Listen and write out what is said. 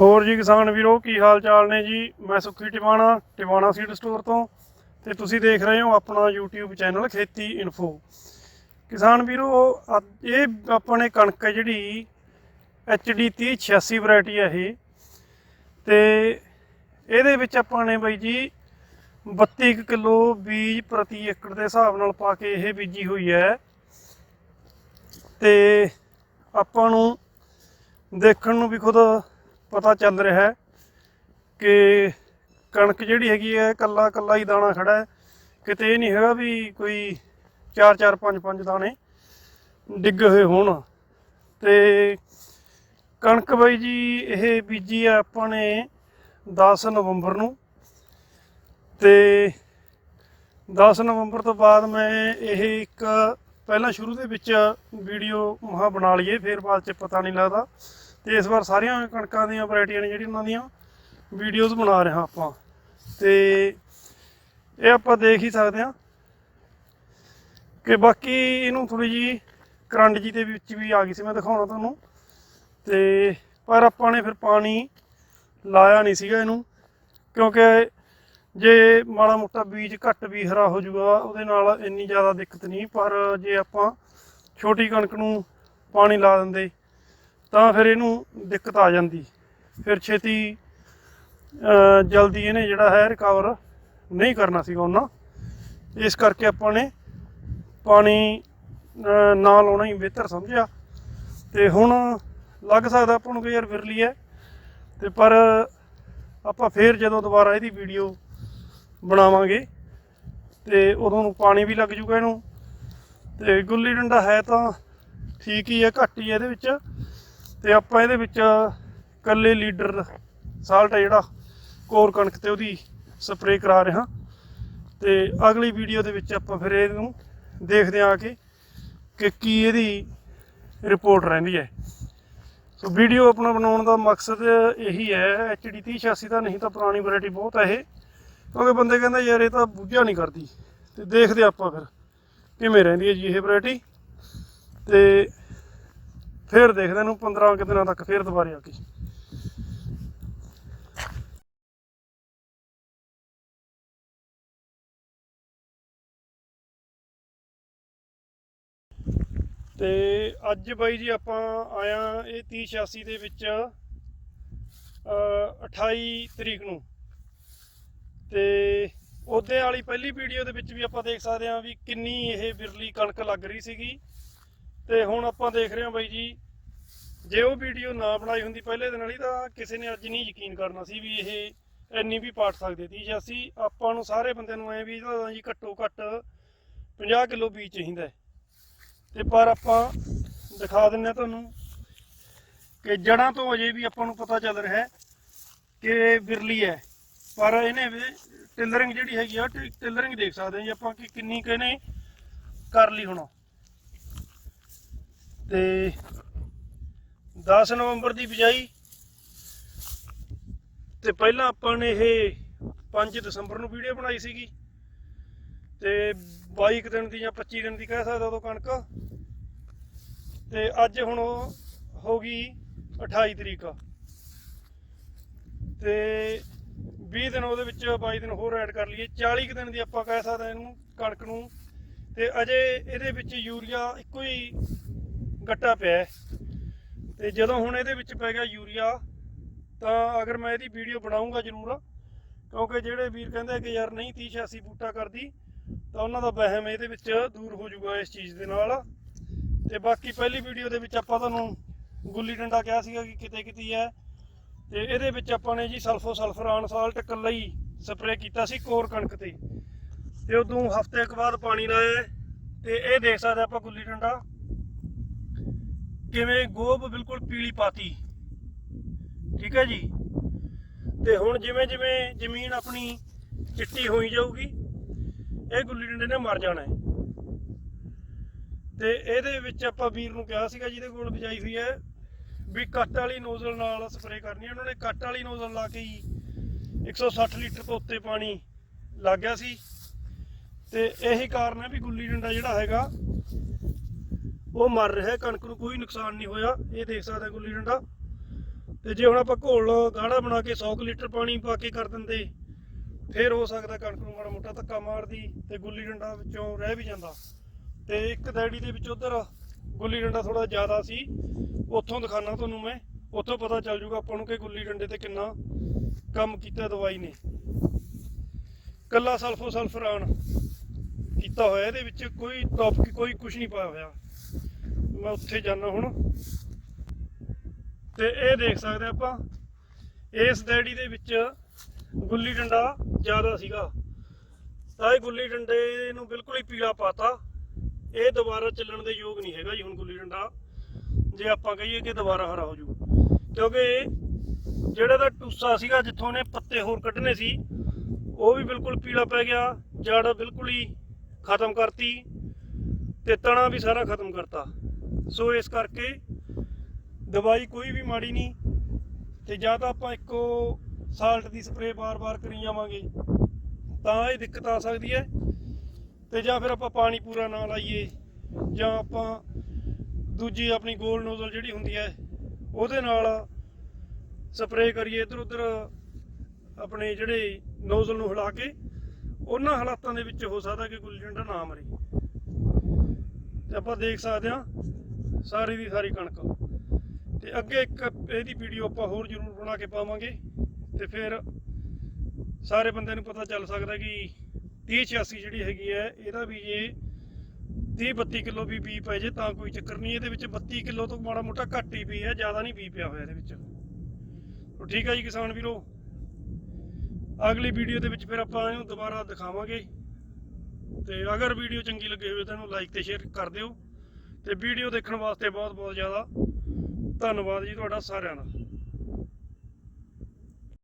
ਹੋਰ ਜੀ ਕਿਸਾਨ ਵੀਰੋ, ਕੀ ਹਾਲ ਚਾਲ ਨੇ ਜੀ? ਮੈਂ ਸੁੱਖੀ ਟਿਵਾਣਾ ਟਿਵਾਣਾ ਸੀਡ ਸਟੋਰ ਤੋਂ ਤੇ ਤੁਸੀਂ ਦੇਖ ਰਹੇ ਹੋ ਆਪਣਾ YouTube ਚੈਨਲ ਖੇਤੀ ਇਨਫੋ ਕਿਸਾਨ ਵੀਰੋ, ਅੱਜ ਇਹ ਆਪਣੇ ਕਣਕ ਹੈ ਜਿਹੜੀ HD 3086 ਵੈਰਾਈਟੀ ਹੈ ਇਹ। ਤੇ ਇਹਦੇ ਵਿੱਚ ਆਪਾਂ ਨੇ ਬਾਈ ਜੀ 32 ਕੁ ਕਿਲੋ ਬੀਜ ਪ੍ਰਤੀ ਏਕੜ ਦੇ ਹਿਸਾਬ ਨਾਲ ਪਾ ਕੇ ਇਹ ਬੀਜੀ ਹੋਈ ਹੈ। ਤੇ ਆਪਾਂ ਨੂੰ ਦੇਖਣ ਨੂੰ ਵੀ ਖੁਦ ਪਤਾ ਚੱਲ ਰਿਹਾ ਹੈ ਕਿ ਕਣਕ ਜਿਹੜੀ ਹੈਗੀ ਹੈ, ਕੱਲਾ ਕੱਲਾ ਹੀ ਦਾਣਾ ਖੜਾ ਹੈ। ਕਿਤੇ ਇਹ ਨਹੀਂ ਹੈਗਾ ਵੀ ਕੋਈ 4 4 5 5 ਦਾਣੇ ਡਿੱਗੇ ਹੋਏ ਹੋਣ। ਤੇ ਕਣਕ ਬਾਈ ਜੀ, ਇਹ ਬੀਜੀ ਆ ਆਪਾਂ ਨੇ 10 ਨਵੰਬਰ ਨੂੰ। ਤੇ 10 ਨਵੰਬਰ ਤੋਂ ਬਾਅਦ ਮੈਂ ਇਹ ਇੱਕ ਪਹਿਲਾਂ ਸ਼ੁਰੂ ਦੇ ਵਿੱਚ ਵੀਡੀਓ ਮਹਾ ਬਣਾ ਲਈਏ, ਫਿਰ ਬਾਅਦ ਚ ਪਤਾ ਨਹੀਂ ਲੱਗਦਾ। ਤੇ ਇਸ ਵਾਰ ਸਾਰੀਆਂ ਕਣਕਾਂ ਦੀਆਂ ਵੈਰਾਈਟੀਆਂ ਨੇ ਜਿਹੜੀਆਂ ਉਹਨਾਂ ਦੀਆਂ ਵੀਡੀਓਜ਼ ਬਣਾ ਰਹੇ ਹਾਂ ਆਪਾਂ। ਤੇ ਇਹ ਆਪਾਂ ਦੇਖ ਹੀ ਸਕਦੇ ਹਾਂ ਕਿ ਬਾਕੀ ਇਹਨੂੰ ਥੋੜੀ ਜੀ ਕਰੰਟ ਜੀ ਦੇ ਵਿੱਚ ਵੀ ਆ ਗਈ ਸੀ, ਮੈਂ ਦਿਖਾਉਣਾ ਤੁਹਾਨੂੰ। ਤੇ ਪਰ ਆਪਾਂ ਨੇ ਫਿਰ ਪਾਣੀ ਲਾਇਆ ਨਹੀਂ ਸੀਗਾ ਇਹਨੂੰ, ਕਿਉਂਕਿ ਜੇ ਮਾੜਾ ਮੋਟਾ ਬੀਜ ਘੱਟ ਵੀ ਹਰਾ ਹੋ ਜਾਊਗਾ, ਉਹਦੇ ਨਾਲ ਇੰਨੀ ਜ਼ਿਆਦਾ ਦਿੱਕਤ ਨਹੀਂ। ਪਰ ਜੇ ਆਪਾਂ ਛੋਟੀ ਕਣਕ ਨੂੰ ਪਾਣੀ ਲਾ ਦਿੰਦੇ ਤਾਂ ਫਿਰ ਇਹਨੂੰ ਦਿੱਕਤ ਆ ਜਾਂਦੀ। ਫਿਰ ਛੇਤੀ ਜਲਦੀ ਇਹਨੇ ਜਿਹੜਾ ਹੈ ਰਿਕਵਰ ਨਹੀਂ ਕਰਨਾ ਸੀਗਾ ਉਹਨਾਂ। ਇਸ ਕਰਕੇ ਆਪਾਂ ਨੇ ਪਾਣੀ ਨਾ ਲਾਉਣਾ ਹੀ ਬਿਹਤਰ ਸਮਝਿਆ। ਤੇ ਹੁਣ ਲੱਗ ਸਕਦਾ ਆਪਾਂ ਨੂੰ ਕਿ ਯਾਰ ਵਿਰਲੀ ਹੈ। ਤੇ ਪਰ ਆਪਾਂ ਫੇਰ ਜਦੋਂ ਦੁਬਾਰਾ ਇਹਦੀ ਵੀਡੀਓ ਬਣਾਵਾਂਗੇ, ਤੇ ਉਦੋਂ ਨੂੰ ਪਾਣੀ ਵੀ ਲੱਗ ਜੂਗਾ ਇਹਨੂੰ। ਤੇ ਗੁੱਲੀ ਡੰਡਾ ਹੈ ਤਾਂ ਠੀਕ ਹੀ ਹੈ, ਘੱਟ ਹੀ ਹੈ ਇਹਦੇ ਵਿੱਚ। ਤੇ ਆਪਾਂ ਇਹਦੇ ਵਿੱਚ ਕੱਲੇ ਲੀਡਰ ਸਾਲਟ ਹੈ ਜਿਹੜਾ, ਕੋਰ ਕਣਕ ਤੇ ਉਹਦੀ ਸਪਰੇਅ ਕਰਾ ਰਿਹਾ ਹਾਂ। ਤੇ ਅਗਲੀ ਵੀਡੀਓ ਦੇ ਵਿੱਚ ਆਪਾਂ ਫਿਰ ਇਹਨੂੰ ਦੇਖਦੇ ਹਾਂ ਕਿ ਕਿ ਕੀ ਇਹਦੀ ਰਿਪੋਰਟ ਰਹਿੰਦੀ ਹੈ। ਸੋ ਵੀਡੀਓ ਆਪਣਾ ਬਣਾਉਣ ਦਾ ਮਕਸਦ ਇਹੀ ਹੈ ਐਚਡੀ 3086 ਦਾ, ਨਹੀਂ ਤਾਂ ਪੁਰਾਣੀ ਵੈਰਾਈਟੀ ਬਹੁਤ ਹੈ ਇਹ। ਕਿਉਂਕਿ ਬੰਦੇ ਕਹਿੰਦੇ ਯਾਰ ਇਹ ਤਾਂ ਬੁੱਝਿਆ ਨਹੀਂ ਕਰਦੀ। ਤੇ ਦੇਖਦੇ ਆਪਾਂ ਫਿਰ ਕਿਵੇਂ ਰਹਿੰਦੀ ਹੈ ਜੀ ਇਹ ਵੈਰਾਈਟੀ। ਤੇ ਫਿਰ ਦੇਖਦੇ ਇਹਨੂੰ 15 ਕੁ ਦਿਨਾਂ ਤੱਕ ਫਿਰ ਦੁਬਾਰੇ ਆ ਕੇ। ਤੇ ਅੱਜ ਬਾਈ ਜੀ ਆਪਾਂ ਆਇਆ ਇਹ 3086 ਦੇ ਵਿੱਚ ਅ 28 ਤਰੀਕ ਨੂੰ। ਤੇ ਉਹਦੇ ਵਾਲੀ ਪਹਿਲੀ ਵੀਡੀਓ ਦੇ ਵਿੱਚ ਵੀ ਆਪਾਂ ਦੇਖ ਸਕਦੇ ਹਾਂ ਵੀ ਕਿੰਨੀ ਇਹ ਬਿਰਲੀ ਕਣਕ ਲੱਗ ਰਹੀ ਸੀਗੀ। ਤੇ ਹੁਣ ਆਪਾਂ ਦੇਖ ਰਹੇ ਹਾਂ ਬਾਈ ਜੀ, ਜੇ ਉਹ ਵੀਡੀਓ ਨਾ ਬਣਾਈ ਹੁੰਦੀ ਪਹਿਲੇ ਦਿਨ ਵਾਲੀ, ਤਾਂ ਕਿਸੇ ਨੇ ਅੱਜ ਨਹੀਂ ਯਕੀਨ ਕਰਨਾ ਸੀ ਵੀ ਇਹ ਇੰਨੀ ਵੀ ਪਾਟ ਸਕਦੇ 3086 ਆਪਾਂ ਨੂੰ ਸਾਰੇ ਬੰਦੇ ਨੂੰ ਐ ਵੀ ਇਹਦਾ ਜੀ ਘੱਟੋ ਘੱਟ 50 ਕਿਲੋ ਬੀਜ ਚਾਹੀਦਾ ਹੈ। ਤੇ ਪਰ ਆਪਾਂ ਦਿਖਾ ਦਿੰਨੇ ਆ ਤੁਹਾਨੂੰ ਕਿ ਜੜਾਂ ਤੋਂ ਅਜੇ ਵੀ ਆਪਾਂ ਨੂੰ ਪਤਾ ਚੱਲ ਰਿਹਾ ਹੈ ਕਿ ਬਿਰਲੀ ਹੈ। ਪਰ ਇਹਨੇ ਵੀ ਟਿਲਰਿੰਗ ਜਿਹੜੀ ਹੈਗੀ ਆ, ਟ- ਟਿਲਰਿੰਗ ਦੇਖ ਸਕਦੇ ਹਾਂ ਜੀ ਆਪਾਂ ਕਿ ਕਿੰਨੀ ਕੁ ਇਹਨੇ ਕਰ ਲਈ ਹੁਣ। ਤੇ 10 ਨਵੰਬਰ ਦੀ ਬਿਜਾਈ ਤੇ ਪਹਿਲਾਂ ਆਪਾਂ ਨੇ ਇਹ 5 ਦਸੰਬਰ ਨੂੰ ਵੀਡੀਓ ਬਣਾਈ ਸੀਗੀ ਤੇ 22 ਕੁ ਦਿਨ ਦੀ ਜਾਂ 25 ਦਿਨ ਦੀ ਕਹਿ ਸਕਦਾ ਉਦੋਂ ਕਣਕ। ਤੇ ਅੱਜ ਹੁਣ ਉਹ ਹੋ ਗਈ 28 ਤਰੀਕ। ਤੇ 20 ਦਿਨ ਉਹਦੇ ਵਿੱਚ 22 ਦਿਨ ਹੋਰ ਐਡ ਕਰ ਲਈਏ। 40 ਕੁ ਦਿਨ ਦੀ ਆਪਾਂ ਕਹਿ ਸਕਦੇ ਇਹਨੂੰ ਕਣਕ ਨੂੰ। ਤੇ ਅਜੇ ਇਹਦੇ ਵਿੱਚ ਯੂਰੀਆ ਇੱਕੋ ਹੀ ਗੱਟਾ ਪਿਆ ਹੈ। ਤੇ ਜਦੋਂ ਹੁਣ ਇਹਦੇ ਵਿੱਚ ਪੈ ਗਿਆ ਯੂਰੀਆ, ਤਾਂ ਅਗਰ ਮੈਂ ਇਹਦੀ ਵੀਡੀਓ ਬਣਾਉਂਗਾ ਜ਼ਰੂਰ, ਕਿਉਂਕਿ ਜਿਹੜੇ ਵੀਰ ਕਹਿੰਦੇ ਕਿ ਯਾਰ ਨਹੀਂ 30 86 ਬੂਟਾ ਕਰਦੀ, ਤਾਂ ਉਹਨਾਂ ਦਾ ਵਹਿਮ ਇਹਦੇ ਵਿੱਚ ਦੂਰ ਹੋ ਜਾਊਗਾ ਇਸ ਚੀਜ਼ ਦੇ ਨਾਲ। ਤੇ ਬਾਕੀ ਪਹਿਲੀ ਵੀਡੀਓ ਦੇ ਵਿੱਚ ਆਪਾਂ ਤੁਹਾਨੂੰ ਗੁੱਲੀ ਡੰਡਾ ਕਿਹਾ ਸੀਗਾ ਕਿ ਕਿਤੇ ਕਿਤੇ ਹੈ। ਤੇ ਇਹਦੇ ਵਿੱਚ ਆਪਾਂ ਨੇ ਜੀ ਸਲਫੋ ਸਲਫਰਾਨ ਸਾਲਟ ਇਕੱਲਾ ਹੀ ਸਪਰੇਅ ਕੀਤਾ ਸੀ ਕੋਰ ਕਣਕ ਤੇ। ਤੇ ਉਦੋਂ ਹਫ਼ਤੇ ਕੁ ਬਾਅਦ ਪਾਣੀ ਲਾਇਆ ਹੈ। ਤੇ ਇਹ ਦੇਖ ਸਕਦੇ ਆਪਾਂ ਗੁੱਲੀ ਡੰਡਾ। ਕਿਵੇਂ ਗੋਭ ਬਿਲਕੁਲ ਪੀਲੀ ਪਾਤੀ। ਠੀਕ ਹੈ ਜੀ? ਤੇ ਹੁਣ ਜਿਵੇਂ ਜਿਵੇਂ ਜ਼ਮੀਨ ਆਪਣੀ ਚਿੱਟੀ ਹੋਈ ਜਾਊਗੀ, ਇਹ ਗੁੱਲੀ ਡੰਡੇ ਨੇ ਮਰ ਜਾਣਾ ਹੈ। ਤੇ ਇਹਦੇ ਵਿੱਚ ਆਪਾਂ ਵੀਰ ਨੂੰ ਕਿਹਾ ਸੀਗਾ ਜਿਹਦੇ ਕੋਲ ਬਿਜਾਈ ਹੋਈ ਹੈ ਵੀ ਕੱਟ ਵਾਲੀ ਨੋਜ਼ਲ ਨਾਲ ਸਪਰੇਅ ਕਰਨੀ ਹੈ। ਉਹਨਾਂ ਨੇ ਕੱਟ ਵਾਲੀ ਨੋਜ਼ਲ ਲਾ ਕੇ ਹੀ 160 ਲੀਟਰ ਤੋਂ ਉੱਤੇ ਪਾਣੀ ਲੱਗ ਗਿਆ ਸੀ। ਤੇ ਇਹੀ ਕਾਰਨ ਹੈ ਵੀ ਗੁੱਲੀ ਡੰਡਾ ਜਿਹੜਾ ਹੈਗਾ ਉਹ ਮਰ ਰਿਹਾ, ਕਣਕ ਨੂੰ ਕੋਈ ਨੁਕਸਾਨ ਨਹੀਂ ਹੋਇਆ, ਇਹ ਦੇਖ ਸਕਦਾ ਗੁੱਲੀ ਡੰਡਾ। ਤੇ ਜੇ ਹੁਣ ਆਪਾਂ ਘੋਲ ਗਾੜਾ ਬਣਾ ਕੇ 100 ਕੁ ਲੀਟਰ ਪਾਣੀ ਪਾ ਕੇ ਕਰ ਦਿੰਦੇ, ਫਿਰ ਹੋ ਸਕਦਾ ਕਣਕ ਨੂੰ ਮਾੜਾ ਮੋਟਾ ਧੱਕਾ ਮਾਰਦੀ ਤੇ ਗੁੱਲੀ ਡੰਡਾ ਵਿੱਚੋਂ ਰਹਿ ਵੀ ਜਾਂਦਾ। ਤੇ ਇੱਕ ਦੈੜੀ ਦੇ ਵਿੱਚ ਉਧਰ ਗੁੱਲੀ ਡੰਡਾ ਥੋੜਾ ਜ਼ਿਆਦਾ ਸੀ, ਉੱਥੋਂ ਦਿਖਾਣਾ ਤੁਹਾਨੂੰ ਮੈਂ, ਉੱਥੋਂ ਪਤਾ ਚੱਲ ਜੂਗਾ ਆਪਾਂ ਨੂੰ ਕਿ ਗੁੱਲੀ ਡੰਡੇ ਤੇ ਕਿੰਨਾ ਕੰਮ ਕੀਤਾ ਦਵਾਈ ਨੇ। ਕੱਲਾ ਸਲਫੋ ਸਲਫਰਾਨ ਕੀਤਾ ਹੋਇਆ, ਇਹਦੇ ਵਿੱਚ ਕੋਈ ਟੌਪ ਕੋਈ ਕੁਝ ਨਹੀਂ ਪਾਇਆ ਹੋਇਆ। ਮੈਂ ਉੱਥੇ ਜਾਣਾ ਹੁਣ। ਤੇ ਇਹ ਦੇਖ ਸਕਦੇ ਆਪਾਂ, ਇਸ ਡੈਡੀ ਦੇ ਵਿੱਚ ਗੁੱਲੀ ਡੰਡਾ ਜ਼ਿਆਦਾ ਸੀਗਾ। ਤਾਂ ਇਹ ਗੁੱਲੀ ਡੰਡੇ ਨੂੰ ਬਿਲਕੁਲ ਹੀ ਪੀਲਾ ਪਾਤਾ। ਇਹ ਦੁਬਾਰਾ ਚੱਲਣ ਦੇ ਯੋਗ ਨਹੀਂ ਹੈਗਾ ਜੀ ਹੁਣ ਗੁੱਲੀ ਡੰਡਾ। ਜੇ ਆਪਾਂ ਕਹੀਏ ਕਿ ਦੁਬਾਰਾ ਹਰਾ ਹੋ ਜੂ। ਕਿਉਂਕਿ ਜਿਹੜਾ ਦਾ ਟੂਸਾ ਸੀਗਾ, ਜਿੱਥੋਂ ਨੇ ਪੱਤੇ ਹੋਰ ਕੱਢਨੇ ਸੀ, ਉਹ ਵੀ ਬਿਲਕੁਲ ਪੀਲਾ ਪੈ ਗਿਆ। ਜੜ ਬਿਲਕੁਲ ਹੀ ਖਤਮ ਕਰਤੀ ਤੇ ਤਣਾ ਵੀ ਸਾਰਾ ਖਤਮ ਕਰਤਾ। ਸੋ ਇਸ ਕਰਕੇ ਦਵਾਈ ਕੋਈ ਵੀ ਮਾੜੀ ਨਹੀਂ ਤੇ ਜਾਂ ਤਾਂ ਆਪਾਂ ਇੱਕੋ ਸਾਲਟ ਦੀ ਸਪਰੇਅ ਬਾਰ-ਬਾਰ ਕਰੀ ਜਾਵਾਂਗੇ, ਤਾਂ ਇਹ ਦਿੱਕਤ ਆ ਸਕਦੀ ਹੈ ਤੇ ਜਾਂ ਫਿਰ ਆਪਾਂ ਪਾਣੀ ਪੂਰਾ ਨਾ ਲਾਈਏ ਜਾਂ ਆਪਾਂ ਦੂਜੀ ਆਪਣੀ ਗੋਲ ਨੋਜ਼ਲ ਜਿਹੜੀ ਹੁੰਦੀ ਹੈ ਉਹਦੇ ਨਾਲ ਸਪਰੇਅ ਕਰੀਏ ਇਧਰ ਉਧਰ ਆਪਣੇ ਜਿਹੜੇ ਨੋਜ਼ਲ ਨੂੰ ਹਿਲਾ ਕੇ, ਉਹਨਾਂ ਹਾਲਾਤਾਂ ਦੇ ਵਿੱਚ ਹੋ ਸਕਦਾ ਕਿ ਗੁੱਲੀ ਡੰਡਾ ਨਾ ਮਰੇ। ਤੇ ਆਪਾਂ ਦੇਖ ਸਕਦੇ ਹਾਂ ਸਾਰੀ ਦੀ ਸਾਰੀ ਕਣਕ। ਤੇ ਅੱਗੇ ਇੱਕ ਇਹਦੀ ਵੀਡੀਓ ਆਪਾਂ ਹੋਰ ਜ਼ਰੂਰ ਬਣਾ ਕੇ ਪਾਵਾਂਗੇ। ਤੇ ਫਿਰ ਸਾਰੇ ਬੰਦੇ ਨੂੰ ਪਤਾ ਚੱਲ ਸਕਦਾ ਕਿ 3086 ਜਿਹੜੀ ਹੈਗੀ ਹੈ, ਇਹਦਾ ਵੀ ਜੇ 30 32 ਕਿਲੋ ਵੀ ਬੀ ਪੈ ਜੇ ਤਾਂ ਕੋਈ ਚੱਕਰ ਨਹੀਂ। ਇਹਦੇ ਵਿੱਚ 32 ਕਿਲੋ ਤੋਂ ਮਾੜਾ ਮੋਟਾ ਘੱਟ ਹੀ ਬੀ ਹੈ, ਜ਼ਿਆਦਾ ਨਹੀਂ ਬੀ ਪਿਆ ਹੋਇਆ ਇਹਦੇ ਵਿੱਚ। ਤਾਂ ਠੀਕ ਹੈ ਜੀ ਕਿਸਾਨ ਵੀਰੋ। ਅਗਲੀ ਵੀਡੀਓ ਦੇ ਵਿੱਚ ਫਿਰ ਆਪਾਂ ਇਹਨੂੰ ਦੁਬਾਰਾ ਦਿਖਾਵਾਂਗੇ। ਤੇ ਅਗਰ ਵੀਡੀਓ ਚੰਗੀ ਲੱਗੀ ਹੋਵੇ ਤਾਂ ਇਹਨੂੰ ਲਾਈਕ ਤੇ ਸ਼ੇਅਰ ਕਰ ਦਿਓ। ਤੇ ਵੀਡੀਓ ਦੇਖਣ ਵਾਸਤੇ ਬਹੁਤ ਬਹੁਤ ਜ਼ਿਆਦਾ ਧੰਨਵਾਦ ਜੀ ਤੁਹਾਡਾ ਸਾਰਿਆਂ ਦਾ।